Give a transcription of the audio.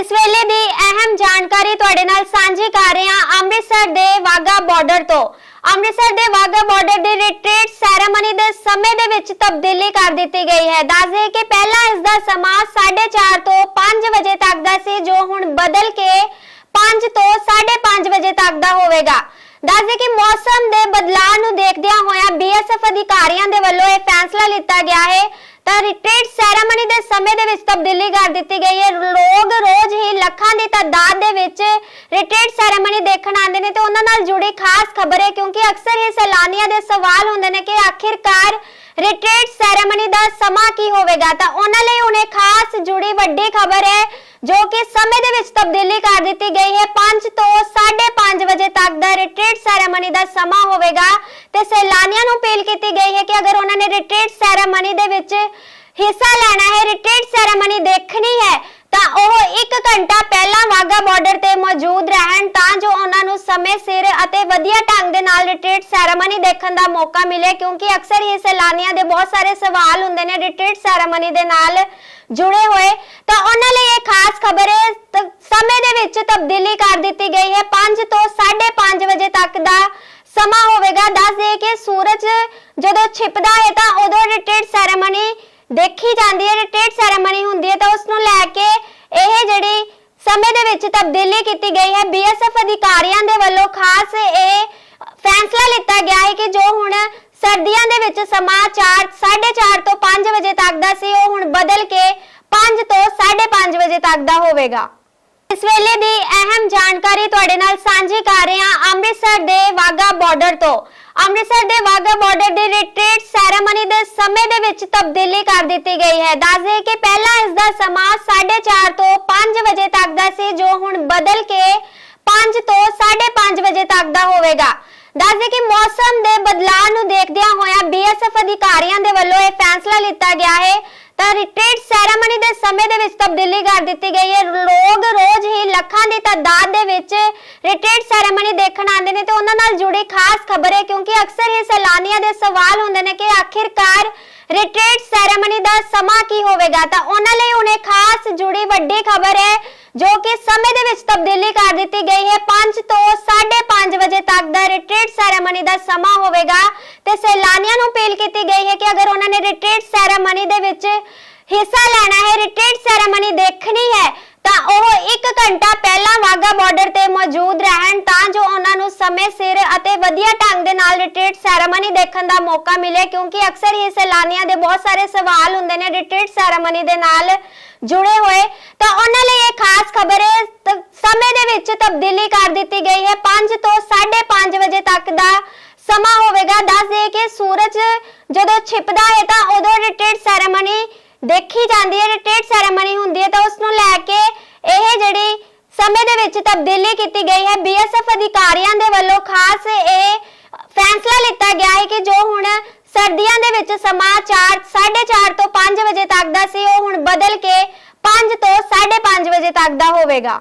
ਇਸ ਵੇਲੇ ਦੀ ਅਹਿਮ ਜਾਣਕਾਰੀ ਤੁਹਾਡੇ ਨਾਲ ਸਾਂਝੀ ਕਰ ਰਹੇ ਹਾਂ ਅੰਮ੍ਰਿਤਸਰ ਦੇ ਵਾਗਾ ਬਾਰਡਰ ਤੋਂ। ਅੰਮ੍ਰਿਤਸਰ ਦੇ ਵਾਗਾ ਬਾਰਡਰ ਦੀ ਰਿਟਰੀਟ ਸੈਰੇਮਨੀ ਦੇ ਸਮੇਂ ਦੇ ਵਿੱਚ ਤਬਦੀਲੀ ਕਰ ਦਿੱਤੀ ਗਈ ਹੈ। ਦੱਸ ਦਈਏ ਕਿ ਪਹਿਲਾਂ ਇਸ ਦਾ ਸਮਾਂ 4:30 ਤੋਂ 5 ਵਜੇ ਤੱਕ ਦਾ ਸੀ, ਜੋ ਹੁਣ ਬਦਲ ਕੇ 5 ਤੋਂ 5:30 ਵਜੇ ਤੱਕ ਦਾ ਹੋਵੇਗਾ। ਦੱਸ ਦੇ ਕਿ ਮੌਸਮ ਦੇ ਬਦਲਾਅ ਨੂੰ ਦੇਖਦਿਆਂ ਹੋਇਆਂ ਬੀਐਸਐਫ ਅਧਿਕਾਰੀਆਂ ਦੇ ਵੱਲੋਂ ਇਹ ਫੈਸਲਾ ਲਿੱਤਾ ਗਿਆ ਹੈ। ਤਾਂ ਰਿਟਰੀਟ ਸੈਰੇਮਨੀ ਦੇ ਸਮੇਂ ਦੇ ਵਿੱਚ ਤਬਦੀਲੀ ਕਰ ਦਿੱਤੀ ਗਈ ਹੈ। ਲੋਕ ਰੋਜ਼ ਹੀ ਲੱਖਾਂ ਦੀ ਤਾਦਾਦ ਦੇ ਵਿੱਚ ਰਿਟਰੀਟ ਸੈਰੇਮਨੀ ਦੇਖਣ ਆਉਂਦੇ ਨੇ ਤੇ ਉਹਨਾਂ ਨਾਲ ਜੁੜੀ ਖਾਸ ਖਬਰ ਹੈ ਕਿਉਂਕਿ ਅਕਸਰ ਹੀ ਸੈਲਾਨੀਆਂ ਦੇ ਸਵਾਲ ਹੁੰਦੇ ਨੇ ਕਿ ਆਖਿਰਕਾਰ ਰਿਟਰੀਟ ਸੈਰੇਮਨੀ ਦਾ ਸਮਾਂ ਕੀ ਹੋਵੇਗਾ? ਤਾਂ ਉਹਨਾਂ ਲਈ ਹੁਣੇ ਖਾਸ ਜੁੜੀ ਵੱਡੀ ਖਬਰ ਹੈ, ਜੋ ਕਿ ਸਮੇਂ ਦੇ ਵਿੱਚ ਤਬਦੀਲੀ ਕਰ ਦਿੱਤੀ ਗਈ ਹੈ। 5 ਤੋਂ 5:30 ਵਜੇ ਤੱਕ ਦਾ ਰਿਟਰੀਟ ਸੈਰੇਮਨੀ ਦਾ ਸਮਾਂ ਹੋਵੇਗਾ ਤੇ ਸੈਲਾਨੀਆਂ ਨੂੰ ਅਪੀਲ ਕੀਤੀ ਗਈ ਹੈ ਕਿ ਅਗਰ ਉਹਨਾਂ ਨੇ ਰਿਟਰੀਟ ਸੈਰੇਮਨੀ ਦੇ ਵਿੱਚ ਹਿੱਸਾ ਲੈਣਾ ਹੈ ਰਿਟਰੀਟ ਸੈਰੇਮਨੀ ਦੇਖਣੀ ਹੈ, ਤਾਂ ਉਹ 1 ਘੰਟਾ ਪਹਿਲਾਂ ਵਾਗਾ ਬਾਰਡਰ ਤੇ ਮੌਜੂਦ ਰਹਿਣ, ਤਾਂ ਜੋ ਉਹਨਾਂ ਨੂੰ ਸਮੇਂ, ਸਿਰ ਅਤੇ ਵਧੀਆ ਢੰਗ ਦੇ ਨਾਲ ਰਿਟਰੀਟ ਸੈਰੇਮਨੀ ਦੇਖਣ ਦਾ ਮੌਕਾ ਮਿਲੇ, ਕਿਉਂਕਿ ਅਕਸਰ ਹੀ ਸੈਲਾਨੀਆਂ ਦੇ ਬਹੁਤ ਸਾਰੇ ਸਵਾਲ ਹੁੰਦੇ ਨੇ ਰਿਟਰੀਟ ਸੈਰੇਮਨੀ ਦੇ ਨਾਲ ਜੁੜੇ ਹੋਏ। ਤਾਂ ਉਹਨਾਂ ਲਈ ਇਹ ਖਾਸ ਖਬਰ ਹੈ ਸਮੇਂ ਦੇ ਵਿੱਚ ਤਬਦੀਲੀ ਕਰ ਦਿੱਤੀ ਗਈ ਹੈ। 5 ਤੋਂ 5:30 ਵਜੇ ਤੱਕ ਦਾ ਸਮਾਂ ਹੋਵੇਗਾ। ਦੱਸ ਦੇ ਕਿ ਸੂਰਜ ਜਦੋਂ ਛਿਪਦਾ ਹੈ, ਤਾਂ ਉਦੋਂ ਰਿਟਰੀਟ ਸੈਰੇਮਨੀ ਦੇਖੀ ਜਾਂਦੀ ਹੈ ਰਿਟਰੀਟ ਸੈਰੇਮਨੀ ਹੁੰਦੀ ਹੈ, ਤਾਂ ਉਸ ਨੂੰ ਲੈ ਕੇ ਇਹ ਜਿਹੜੀ ਸਮੇਂ ਦੇ ਵਿੱਚ ਤਬਦੀਲੀ ਕੀਤੀ ਗਈ ਹੈ ਬੀਐਸਐਫ ਅਧਿਕਾਰੀਆਂ ਦੇ ਵੱਲੋਂ ਖਾਸ ਇਹ ਫੈਸਲਾ ਲਿੱਤਾ ਗਿਆ ਹੈ ਕਿ ਜੋ ਹੁਣ ਸਰਦੀਆਂ ਦੇ ਵਿੱਚ ਸਮਾਂ 4 4:30 ਤੋਂ 5 ਵਜੇ ਤੱਕ ਦਾ ਸੀ, ਉਹ ਹੁਣ ਬਦਲ ਕੇ 5 ਤੋਂ 5:30 ਵਜੇ ਤੱਕ ਦਾ ਹੋਵੇਗਾ। ਇਸ ਵੇਲੇ ਦੀ ਅਹਿਮ ਜਾਣਕਾਰੀ ਤੁਹਾਡੇ ਨਾਲ ਸਾਂਝੀ ਕਰ ਰਹੇ ਹਾਂ ਅੰਮ੍ਰਿਤਸਰ ਦੇ ਵਾਗਾ ਬਾਰਡਰ ਤੋਂ। ਅੰਮ੍ਰਿਤਸਰ ਦੇ ਵਾਗਾ ਬਾਰਡਰ ਦੀ ਰਿਟਰੀਟ ਸੈਰੇਮਨੀ ਦੇ ਸਮੇਂ ਦੇ ਵਿੱਚ ਤਬਦੀਲੀ ਕਰ ਦਿੱਤੀ ਗਈ ਹੈ। ਦੱਸ ਕਿ ਪਹਿਲਾਂ ਇਸ ਦਾ ਸਮਾਂ 4:30 ਤੋਂ 5 ਵਜੇ ਤੱਕ ਦਾ ਸੀ, ਜੋ ਹੁਣ ਬਦਲ ਕੇ 5 ਤੋਂ 5:30 ਵਜੇ ਤੱਕ ਦਾ ਹੋਵੇਗਾ। ਦੱਸਦੇ ਕਿ ਮੌਸਮ ਦੇ ਬਦਲਾਅ ਨੂੰ ਦੇਖਦਿਆਂ ਹੋਇਆਂ ਬੀਐਸਐਫ ਅਧਿਕਾਰੀਆਂ ਦੇ ਵੱਲੋਂ ਇਹ ਫੈਸਲਾ ਲਿੱਤਾ ਗਿਆ ਹੈ। ਤਾਂ ਰਿਟਰੀਟ ਸੈਰੇਮਨੀ ਸਮੇਂ ਦੇ ਵਿੱਚ ਤਬਦੀਲੀ ਕਰ ਦਿੱਤੀ ਗਈ ਹੈ। ਲੋਕ ਰੋਜ਼ ਹੀ ਲੱਖਾਂ ਦੀ ਤਾਦਾਦ ਦੇ ਵਿੱਚ ਰਿਟਰੀਟ ਸੈਰੇਮਨੀ ਦੇਖਣ ਆਉਂਦੇ ਨੇ ਤੇ ਉਹਨਾਂ ਨਾਲ ਜੁੜੀ ਖਾਸ ਖਬਰ ਹੈ ਕਿਉਂਕਿ ਅਕਸਰ ਹੀ ਸੈਲਾਨੀਆਂ ਦੇ ਸਵਾਲ ਹੁੰਦੇ ਨੇ ਕਿ ਆਖਿਰਕਾਰ ਰਿਟਰੀਟ ਸੈਰੇਮਨੀ ਦਾ ਸਮਾਂ ਕੀ ਹੋਵੇਗਾ? ਤਾਂ ਉਹਨਾਂ ਲਈ ਹੁਣੇ ਖਾਸ ਜੁੜੀ ਵੱਡੀ ਖਬਰ ਹੈ, ਜੋ ਕਿ ਸਮੇਂ ਦੇ ਵਿੱਚ ਤਬਦੀਲੀ ਕਰ ਦਿੱਤੀ ਗਈ ਹੈ। 5 ਤੋਂ 5:30 ਵਜੇ ਤੱਕ ਦਾ ਰਿਟਰੀਟ ਸੈਰੇਮਨੀ ਦਾ ਸਮਾਂ ਹੋਵੇਗਾ ਤੇ ਸੈਲਾਨੀਆਂ ਨੂੰ ਅਪੀਲ ਕੀਤੀ ਗਈ ਹੈ ਕਿ ਅਗਰ ਉਹਨਾਂ ਨੇ ਰਿਟਰੀਟ ਸੈਰੇਮਨੀ ਦੇ ਵਿੱਚ ਹਿੱਸਾ ਲੈਣਾ ਹੈ ਰਿਟਰੀਟ ਸੈਰੇਮਨੀ ਦੇਖਣੀ ਹੈ ਤਾਂ ਉਹ 1 ਘੰਟਾ ਪਹਿਲਾਂ ਬਾਰਡਰ ਤੇ ਮੌਜੂਦ ਰਹਿਣ ਤਾਂ ਜੋ ਉਹਨਾਂ ਨੂੰ ਸਮੇਂ ਸਿਰ ਅਤੇ ਵਧੀਆ ਢੰਗ ਦੇ ਨਾਲ ਰਿਟਰੀਟ ਸੈਰੇਮਨੀ ਦੇਖਣ ਦਾ ਮੌਕਾ ਮਿਲੇ, ਕਿਉਂਕਿ ਅਕਸਰ ਹੀ ਸੈਲਾਨੀਆਂ ਦੇ ਬਹੁਤ ਸਾਰੇ ਸਵਾਲ ਹੁੰਦੇ ਨੇ ਰਿਟਰੀਟ ਸੈਰੇਮਨੀ ਦੇ ਨਾਲ ਜੁੜੇ ਹੋਏ। ਤਾਂ ਉਹਨਾਂ ਲਈ ਇਹ ਖਾਸ ਖਬਰ ਹੈ ਸਮੇਂ ਦੇ ਵਿੱਚ ਤਬਦੀਲੀ ਕਰ ਦਿੱਤੀ ਗਈ ਹੈ। 5 ਤੋਂ 5:30 ਵਜੇ ਤੱਕ ਦਾ ਸਮਾਂ ਹੋਵੇਗਾ। ਦੱਸ ਦੇ ਕਿ ਸੂਰਜ ਜਦੋਂ ਛਿਪਦਾ ਹੈ ਤਾਂ ਉਦੋਂ ਰਿਟਰੀਟ ਸੈਰੇਮਨੀ ਦੇਖੀ ਜਾਂਦੀ ਹੈ। ਰਿਟਰੀਟ ਸੈਰੇਮਨੀ ਹੁੰਦੀ ਹੈ ਤਾਂ ਉਸ ਨੂੰ ਲੈ ਕੇ ਇਹ ਜਿਹੜੀ ਸਮੇਂ ਦੇ ਵਿੱਚ ਤਬਦੀਲੀ ਕੀਤੀ ਗਈ ਹੈ। ਬੀਐਸਐਫ ਅਧਿਕਾਰੀਆਂ ਦੇ ਵੱਲੋਂ ਖਾਸ ਇਹ ਫੈਸਲਾ ਲਿੱਤਾ ਗਿਆ ਹੈ ਕਿ ਜੋ ਹੁਣ ਸਰਦੀਆਂ ਦੇ ਵਿੱਚ ਸਮਾਂ 4 4:30 ਤੋਂ 5 ਵਜੇ ਤੱਕ ਦਾ ਸੀ, ਉਹ ਹੁਣ ਬਦਲ ਕੇ 5 ਤੋਂ 5:30 ਵਜੇ ਤੱਕ ਦਾ ਹੋਵੇਗਾ।